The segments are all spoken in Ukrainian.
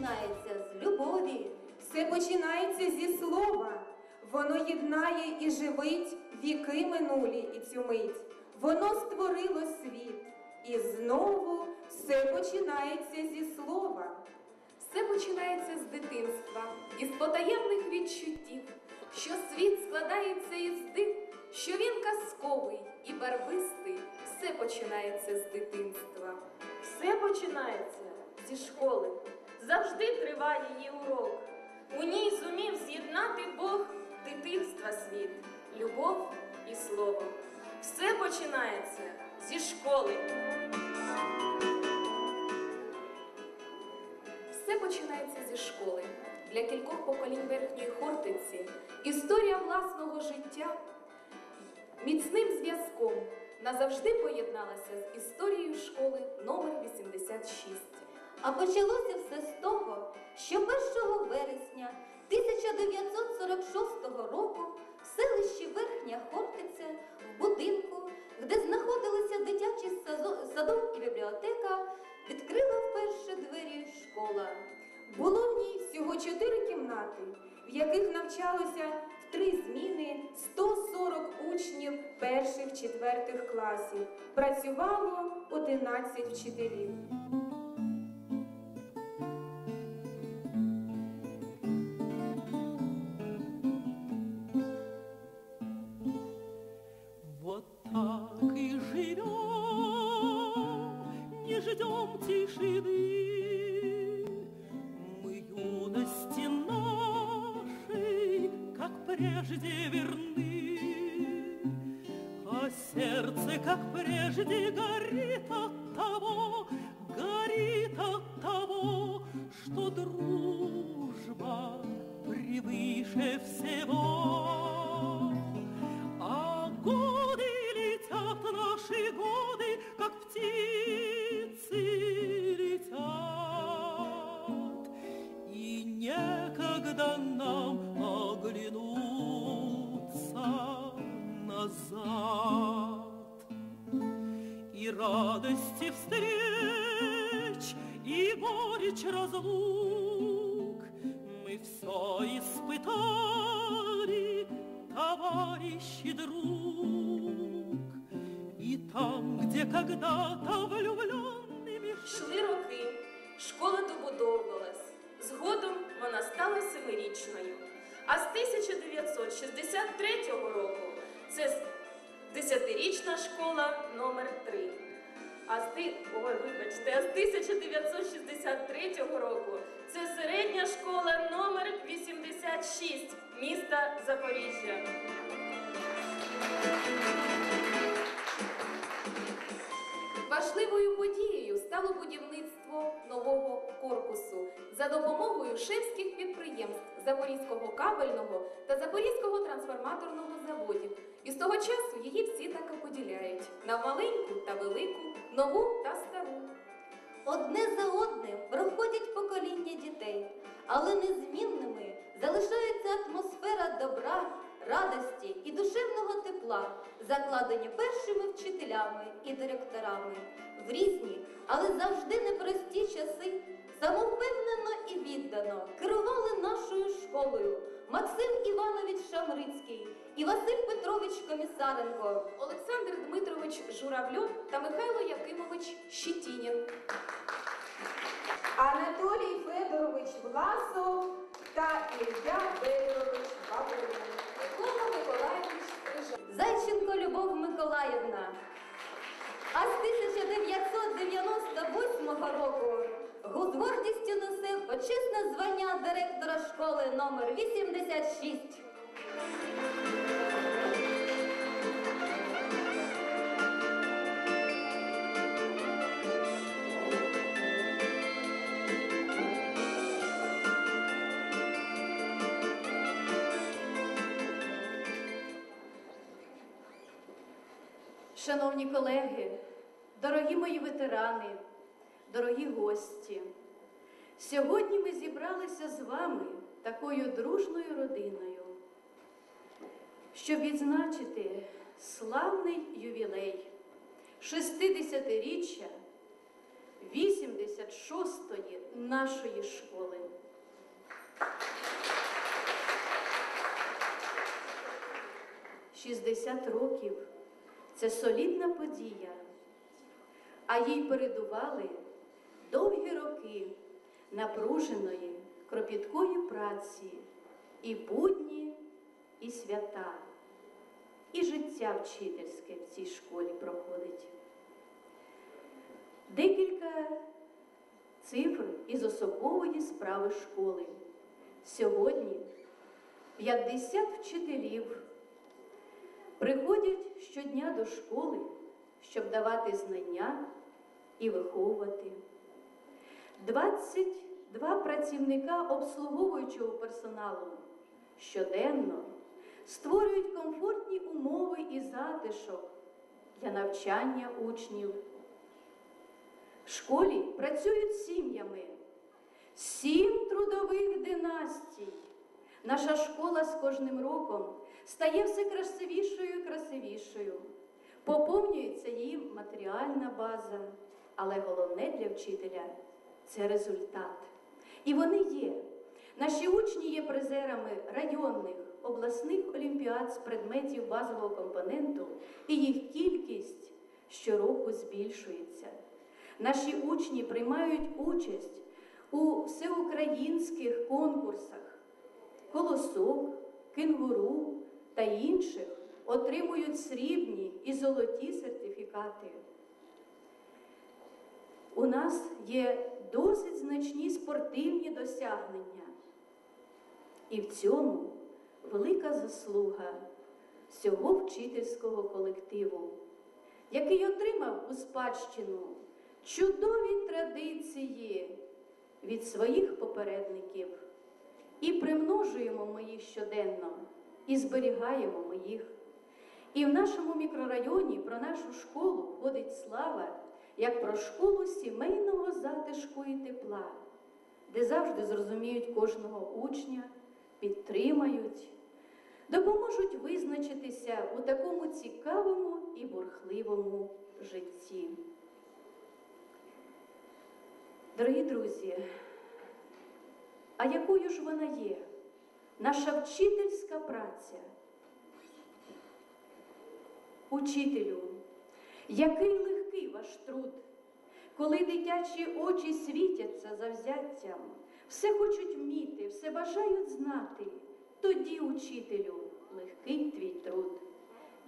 починається з любові. Все починається зі слова. Воно єднає і живить віки минулі і цю мить. Воно створило світ. І знову все починається зі слова. Все починається з дитинства, із потаємних відчуттів, що світ складається із див, що він казковий і барвистий. Все починається з дитинства. Все починається зі школи. Завжди триває її урок. У ній зумів з'єднати Бог дитинства світ, любов і слово. Все починається зі школи. Все починається зі школи. Для кількох поколінь верхньої Хортиці історія власного життя міцним зв'язком назавжди поєдналася з історією школи номер 86. А почалося все з того, що 1 вересня 1946 року в селищі Верхня Хортиця в будинку, де знаходилися дитячий садок і бібліотека, відкрила вперше двері школа. Було в ній всього чотири кімнати, в яких навчалося в три зміни 140 учнів перших четвертих класів. Працювало 11 вчителів. Ждем тишины. Мы юности нашей, как прежде верны, А сердце, как прежде, горит где когда-то влюбленными Йшли роки, школа добудовувалась. Згодом вона стала семирічною. А з 1963 року це десятирічна школа номер 3 А з. Ой, вибачте, а з 1963 року це середня школа номер 86 міста Запоріжжя. Важливою подією стало будівництво нового корпусу за допомогою шефських підприємств Запорізького кабельного та Запорізького трансформаторного заводів. І з того часу її всі так і поділяють на маленьку та велику, нову та стару. Одне за одним проходять покоління дітей, але незмінними радості і душевного тепла, закладені першими вчителями і директорами. В різні, але завжди непрості часи самовпевнено і віддано керували нашою школою Максим Іванович Шамрицький і Василь Петрович Комісаренко. Олександр Дмитрович Журавльов та Михайло Якимович Щетінін. Анатолій Федорович Власов та Ілля Федорович Бабурин. Микола Миколаївич. Зайченко Любов Миколаївна. А з 1998 року з гордістю носив почесне звання директора школи номер 86. Шановні колеги, дорогі мої ветерани, дорогі гості, сьогодні ми зібралися з вами такою дружною родиною, щоб відзначити славний ювілей 60-річчя 86-ї нашої школи. Шістдесят років це солідна подія, а їй передували довгі роки напруженої, кропіткої праці, і будні, і свята, і життя вчительське в цій школі проходить. Декілька цифр із особової справи школи. Сьогодні 50 вчителів приходять щодня до школи, щоб давати знання і виховувати. 22 працівника обслуговуючого персоналу щоденно створюють комфортні умови і затишок для навчання учнів. В школі працюють сім'ями, сім трудових династій. Наша школа з кожним роком стає все красивішою і красивішою. Поповнюється її матеріальна база, але головне для вчителя це результат. І вони є. Наші учні є призерами районних, обласних олімпіад з предметів базового компоненту, і їх кількість щороку збільшується. Наші учні приймають участь у всеукраїнських конкурсах, колосок, кенгуру та інших отримують срібні і золоті сертифікати. У нас є досить значні спортивні досягнення. І в цьому велика заслуга всього вчительського колективу, який отримав у спадщину чудові традиції від своїх попередників. І примножуємо ми їх щоденно, і зберігаємо ми їх. І в нашому мікрорайоні про нашу школу ходить слава як про школу сімейного затишку і тепла, де завжди зрозуміють кожного учня, підтримають, допоможуть визначитися у такому цікавому і бурхливому житті. Дорогі друзі, а якою ж вона є? Наша вчительська праця. Учителю, який легкий ваш труд, коли дитячі очі світяться завзяттям, все хочуть вміти, все бажають знати, тоді, учителю, легкий твій труд.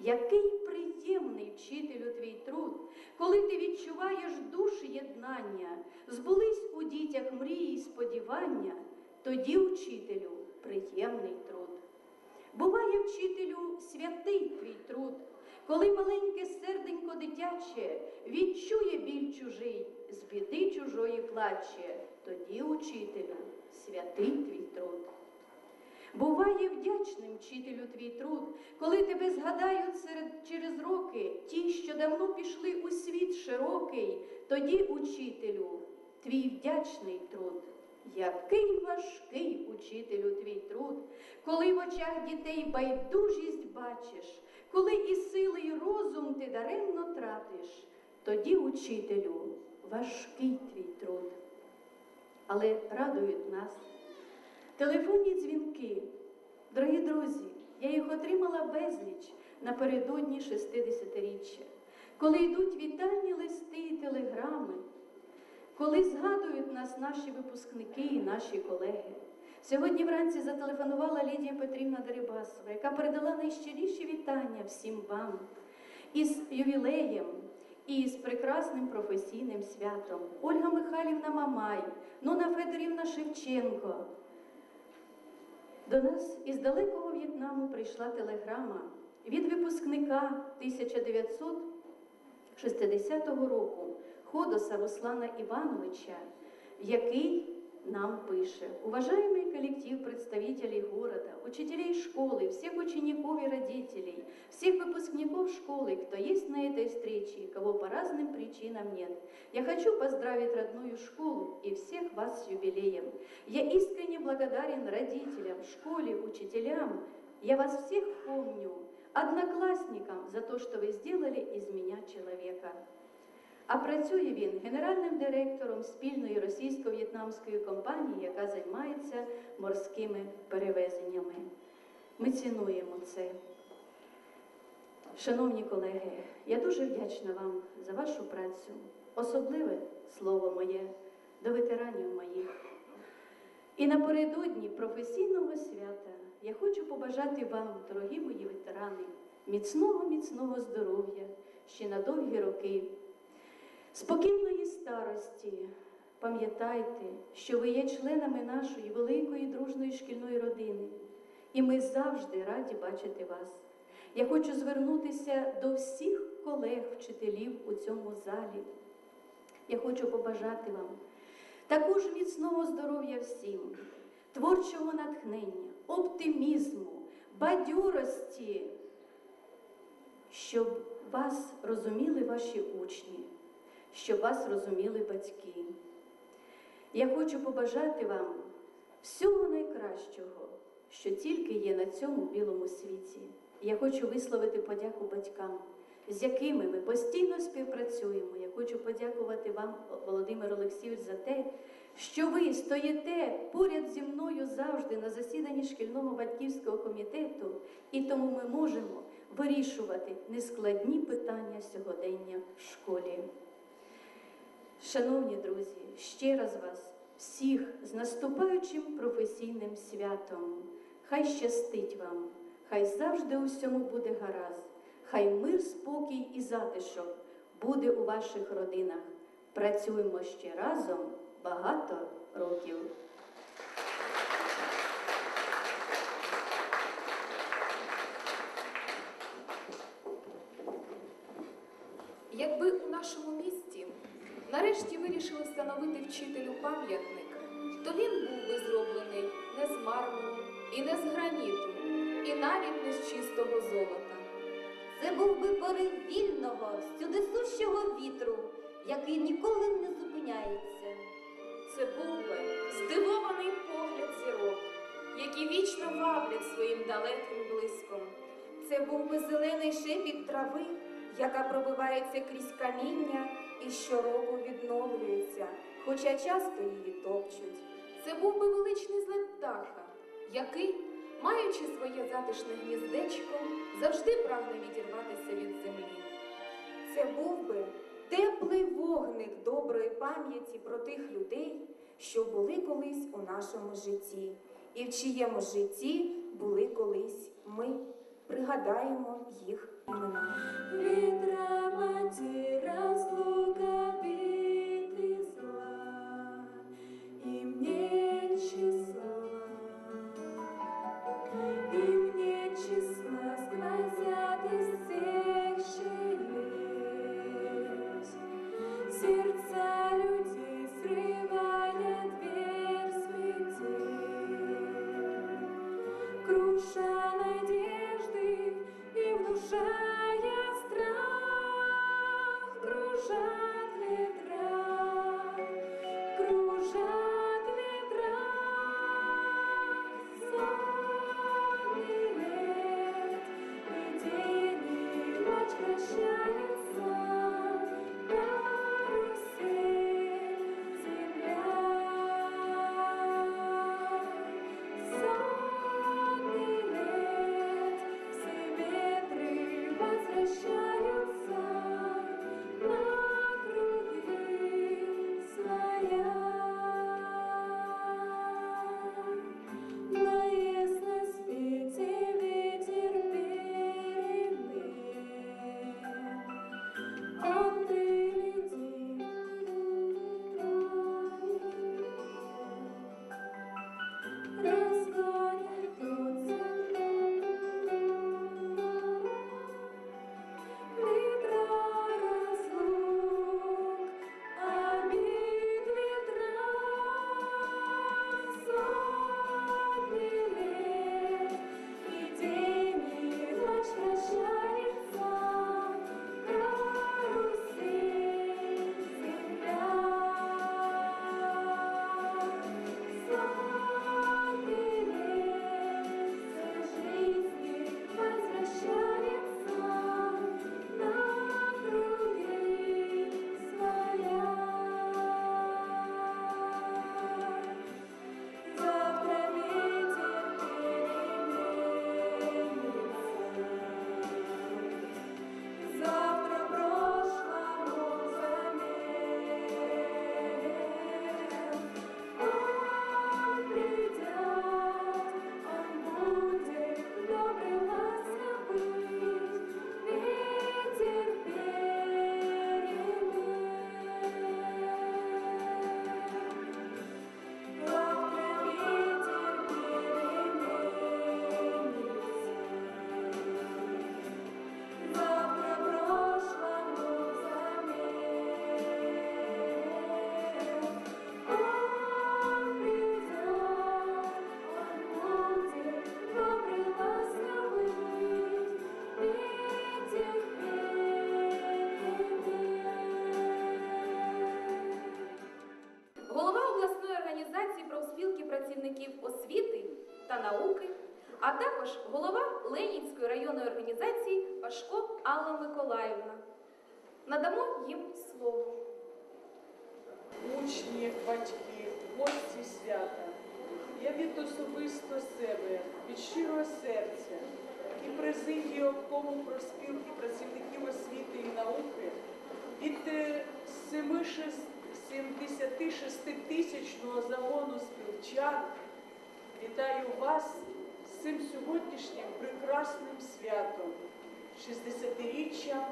Який приємний вчителю твій труд, коли ти відчуваєш душі єднання, збулись у дітях мрії й сподівання, тоді, учителю, приємний труд. Буває, вчителю, святий твій труд, коли маленьке серденько дитяче відчує біль чужий, з біди чужої плаче, тоді, учителю, святий твій труд. Буває вдячним вчителю твій труд, коли тебе згадають серед через роки ті, що давно пішли у світ широкий, тоді, учителю, твій вдячний труд. Який важкий учителю твій труд, коли в очах дітей байдужість бачиш, коли і сили, і розум ти даремно тратиш, тоді, учителю, важкий твій труд. Але радують нас телефонні дзвінки. Дорогі друзі, я їх отримала безліч напередодні 60-річчя, коли йдуть вітальні листи і телеграми, коли згадують нас наші випускники і наші колеги. Сьогодні вранці зателефонувала Лідія Петрівна Дерибасова, яка передала найщиріші вітання всім вам із ювілеєм і з прекрасним професійним святом. Ольга Михайлівна Мамай, Нона Федорівна Шевченко. До нас із далекого В'єтнаму прийшла телеграма від випускника 1960 року Ходоса Руслана Ивановича, який нам пише. Уважаемый коллектив представителей города, учителей школы, всех учеников и родителей, всех выпускников школы, кто есть на этой встрече, кого по разным причинам нет. Я хочу поздравить родную школу и всех вас с юбилеем. Я искренне благодарен родителям, школе, учителям. Я вас всех помню, одноклассникам за то, что вы сделали из меня человека. А працює він генеральним директором спільної російсько-в'єтнамської компанії, яка займається морськими перевезеннями. Ми цінуємо це. Шановні колеги, я дуже вдячна вам за вашу працю. Особливе слово моє до ветеранів моїх. І напередодні професійного свята я хочу побажати вам, дорогі мої ветерани, міцного, міцного здоров'я ще на довгі роки, спокійної старості. Пам'ятайте, що ви є членами нашої великої дружної шкільної родини, і ми завжди раді бачити вас. Я хочу звернутися до всіх колег, вчителів у цьому залі. Я хочу побажати вам також міцного здоров'я всім, творчого натхнення, оптимізму, бадьорості, щоб вас розуміли ваші учні, щоб вас розуміли батьки. Я хочу побажати вам всього найкращого, що тільки є на цьому білому світі. Я хочу висловити подяку батькам, з якими ми постійно співпрацюємо. Я хочу подякувати вам, Володимир Олексійович, за те, що ви стоїте поряд зі мною завжди на засіданні шкільного батьківського комітету, і тому ми можемо вирішувати нескладні питання сьогодення в школі. Шановні друзі, ще раз вас всіх з наступаючим професійним святом. Хай щастить вам, хай завжди усьому буде гаразд, хай мир, спокій і затишок буде у ваших родинах. Працюємо ще разом багато років. Якби у нашому місті нарешті вирішили встановити вчителю пам'ятник, то він був би зроблений не з мармуру і не з граніту, і навіть не з чистого золота. Це був би порив вільного, сюдисущого вітру, який ніколи не зупиняється. Це був би здивований погляд зірок, які вічно ваблять своїм далеким блиском. Це був би зелений шепіт трави, яка пробивається крізь каміння і щороку відновлюється, хоча часто її топчуть. Це був би величний птаха, який, маючи своє затишне гніздечко, завжди прагне відірватися від землі. Це був би теплий вогник доброї пам'яті про тих людей, що були колись у нашому житті, і в чиєму житті були колись ми. Пригадаємо їх імена. Надамо їм слово. учні, батьки, гості свята. Я від особисто себе, від щирого серця і президії обкому профспілки працівників освіти і науки від е, 76-тисячного загону співчан вітаю вас з цим сьогоднішнім прекрасним святом, 60-річчям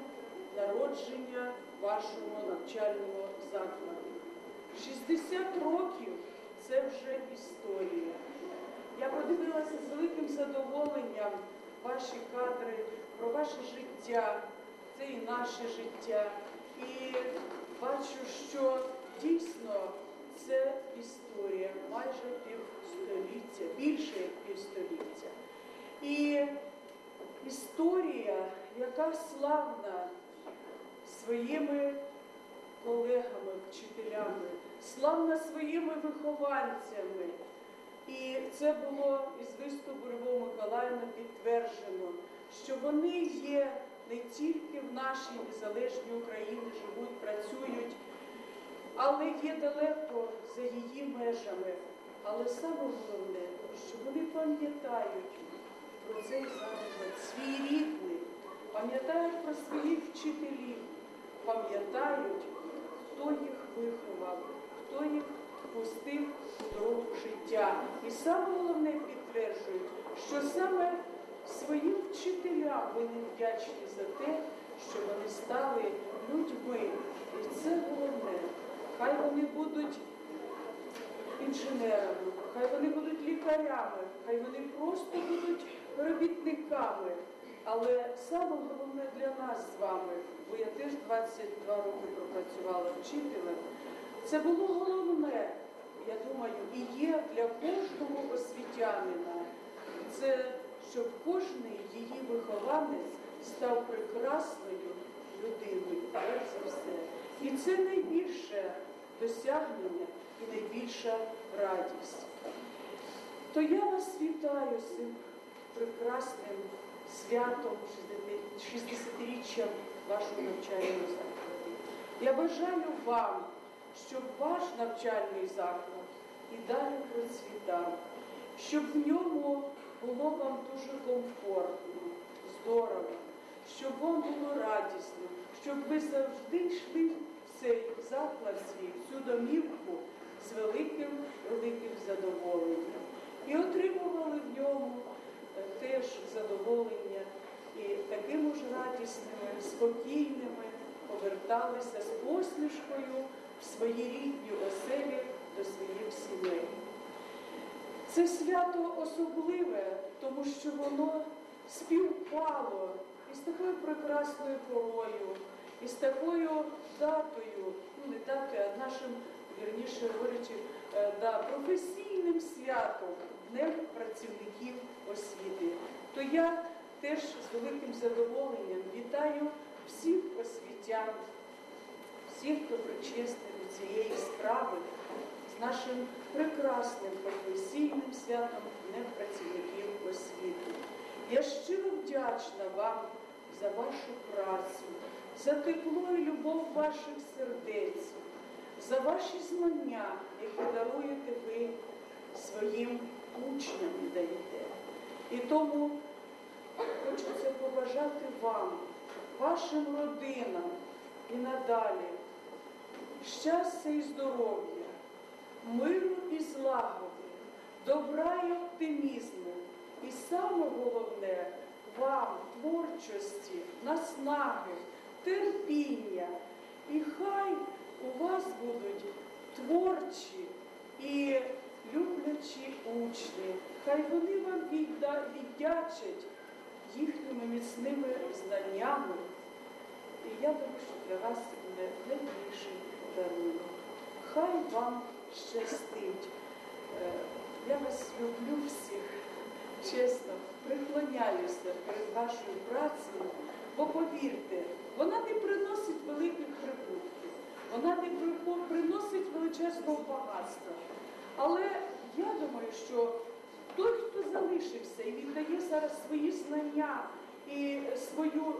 народження вашого навчального закладу. 60 років це вже історія. Я подивилася з великим задоволенням ваші кадри про ваше життя, це і наше життя. І бачу, що дійсно це історія майже півстоліття, більше півстоліття. І історія, яка славна своїми колегами, вчителями, славна своїми вихованцями. І це було із виступу Любов Миколаївна підтверджено, що вони є не тільки в нашій незалежній Україні, живуть, працюють, але є далеко за її межами. Але саме головне, що вони пам'ятають про цей заклад, свій рідний, пам'ятають про своїх вчителів, пам'ятають, хто їх виховав, хто їх пустив у дорогу життя. І саме головне підтверджують, що саме своїм вчителям вони вдячні за те, що вони стали людьми. І це головне. Хай вони будуть інженерами, хай вони будуть лікарями, хай вони просто будуть робітниками. Але саме головне для нас з вами, бо я теж 22 роки пропрацювала вчителем, це було головне, я думаю, і є для кожного освітянина. Це щоб кожний її вихованець став прекрасною людиною, перш за все. І це найбільше досягнення і найбільша радість. То я вас вітаю з цим прекрасним святом 60-річчям вашого навчального закладу. Я бажаю вам, щоб ваш навчальний заклад і далі процвітав, щоб в ньому було вам дуже комфортно, здорово, щоб вам було радісно, щоб ви завжди йшли в цей заклад свій, в цю домівку з великим, великим задоволенням. І отримували в ньому теж задоволення і такими ж радісними, спокійними поверталися з посмішкою в свої рідні оселі до своїх сімей. Це свято особливе, тому що воно співпало із такою прекрасною порою, із такою датою, ну не датою, а нашим, вірніше говорячи, е, да, професійним святом, Днем працівників освіти. То я теж з великим задоволенням вітаю всіх освітян, всіх, хто причесний до цієї справи з нашим прекрасним професійним святом Днем працівників освіти. Я щиро вдячна вам за вашу працю, за тепло і любов ваших сердець, за ваші знання, які даруєте ви своїм учням даєте. І тому хочеться побажати вам, вашим родинам і надалі щастя і здоров'я, миру і злагоди, добра і оптимізму. І саме головне вам творчості, наснаги, терпіння. І хай у вас будуть творчі і люблячі учні. Хай вони вам віддячать їхніми міцними знаннями. І я думаю, що для вас це буде найбільший подарунок. Хай вам щастить. Е, Я вас люблю всіх, чесно, приклоняюся перед вашою працею, бо повірте, вона не приносить великих прибутків, вона не приносить величезного багатства. Але я думаю, що той, хто залишився і віддає зараз свої знання і свою,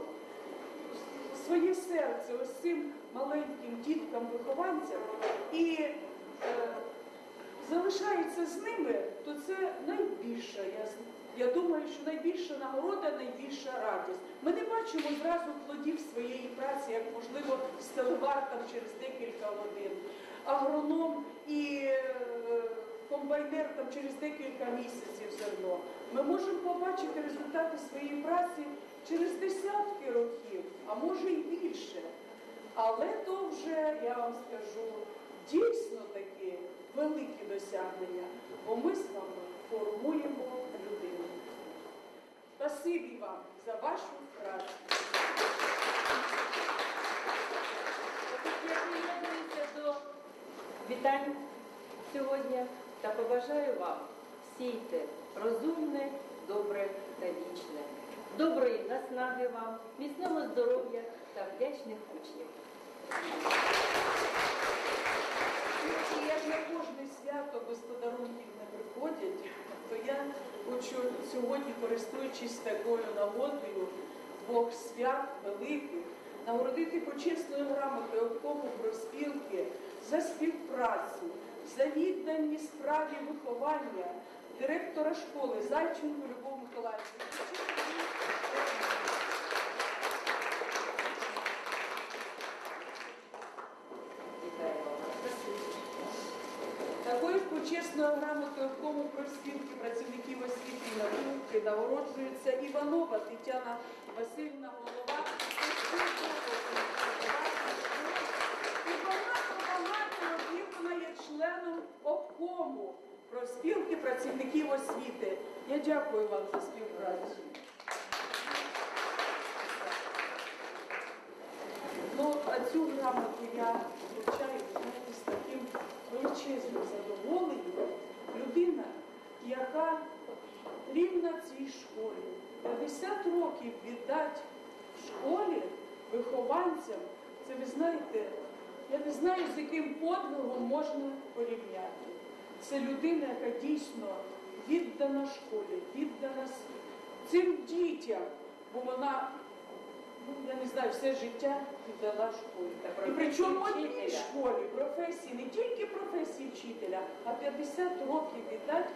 своє серце ось цим маленьким діткам-вихованцям і е, залишається з ними, то це найбільша. Я, я думаю, що найбільша нагорода, найбільша радість. Ми не бачимо зразу плодів своєї праці, як можливо стелевар там через декілька годин, агроном і е, комбайнер там через декілька місяців зерно. Ми можемо побачити результати своєї праці через десятки років, а може й більше. Але то вже, я вам скажу, дійсно такі великі досягнення, бо ми з вами формуємо людину. Спасибі вам за вашу працю. Я приєднуюся до вітань сьогодні та побажаю вам сійте розумне, добре та вічне. Доброї наснаги вам, міцного здоров'я та вдячних учнів. Як на кожне свято без подарунків не приходять, то я хочу сьогодні, користуючись такою нагодою двох свят великих, нагородити почесною грамотою обкому профспілки за співпрацю, за віддані справі виховання директора школи Зайченко Любов Миколаївну. Вітаємо вас. Почесною грамотою в кому профспілки працівників освіти і науки нагороджується Іванова Тетяна Васильівна, голова членом обкому профспілки працівників освіти. Я дякую вам за співпрацю. Ну, а цю грамоту я вручаю з таким величезним задоволенням. Людина, яка рівна цій школі, 50 років віддать в школі вихованцям, це ви знаєте, я не знаю, з яким подвигом можна порівняти. Це людина, яка дійсно віддана школі, віддана цим дітям, бо вона ну, я не знаю, все життя віддала школі. І причому одній школі, професії, не тільки професії вчителя, а 50 років віддати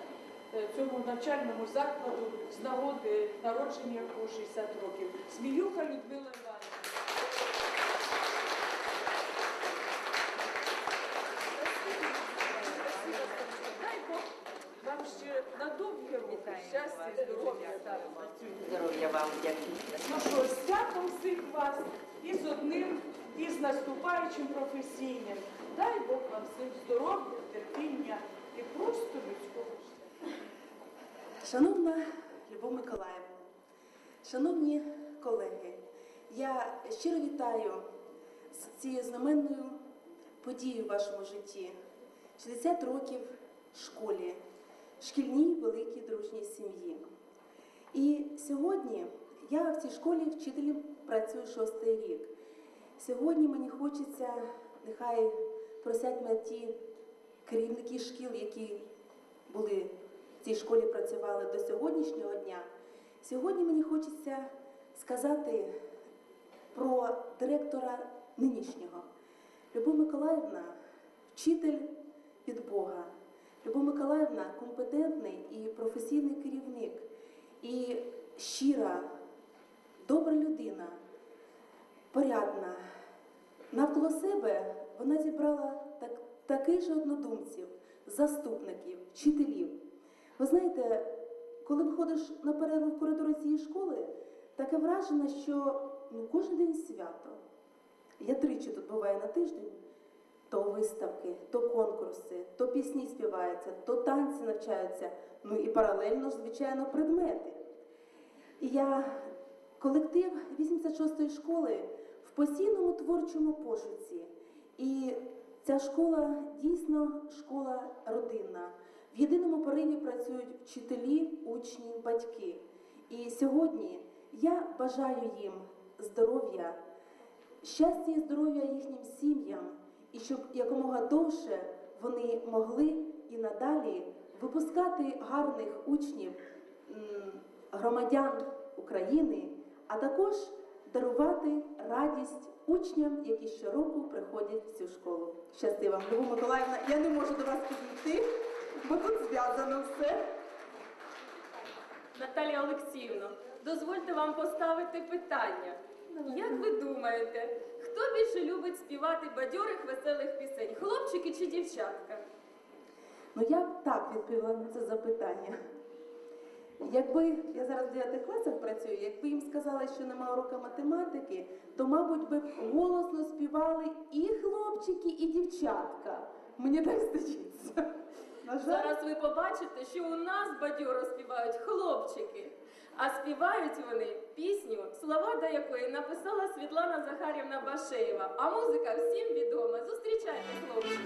е, цьому навчальному закладу з нагоди народження по 60 років. Сміюха Людмила Іванівна. Спасибо. Дай Бог вам ще на довгі роки Вітаємо щастя і вас. здоров'я. Дуже Так, дякуємо. працюйте. Здоров'я вам, дякую. Ну що, з святом всіх вас і з одним, і з наступаючим професійним. Дай Бог вам всім здоров'я, терпіння і просто людського життя. Шановна Любов Миколаївна, шановні колеги, я щиро вітаю з цією знаменною подією в вашому житті. 60 років школі, шкільній великій дружній сім'ї. І сьогодні я в цій школі вчителем працюю шостий рік. Сьогодні мені хочеться, нехай просять мене ті керівники шкіл, які були в цій школі працювали до сьогоднішнього дня. Сьогодні мені хочеться сказати про директора нинішнього. Любов Миколаївна вчитель від Бога. Любов Миколаївна компетентний і професійний керівник, і щира, добра людина, порядна. Навколо себе вона зібрала так, таких же однодумців, заступників, вчителів. Ви знаєте, коли виходиш на перерву в коридори цієї школи, таке враження, що ну, кожен день свято. Я тричі тут буваю на тиждень. То виставки, то конкурси, то пісні співаються, то танці навчаються, ну і паралельно звичайно, предмети. І я колектив 86-ї школи в постійному творчому пошуці. І ця школа дійсно школа родинна. В єдиному пориві працюють вчителі, учні, батьки. І сьогодні я бажаю їм здоров'я, щастя і здоров'я їхнім сім'ям, і щоб якомога довше вони могли і надалі випускати гарних учнів, громадян України, а також дарувати радість учням, які щороку приходять в цю школу. Щасти Любов Миколаївна, я не можу до вас підійти, бо тут зв'язано все. Наталія Олексіївна, дозвольте вам поставити питання. Як ви думаєте, хто більше любить співати бадьорих веселих пісень? Хлопчики чи дівчатка? Ну я б так відповіла на це запитання. Якби я зараз в 9 класах працюю, якби їм сказали, що нема урока математики, то, мабуть, би голосно співали і хлопчики, і дівчатка. Мені так здається. Зараз ви побачите, що у нас бадьоро співають хлопчики, а співають вони пісню, слова до якої написала Світлана Захарівна Башеєва. А музика всім відома. Зустрічайте хлопці!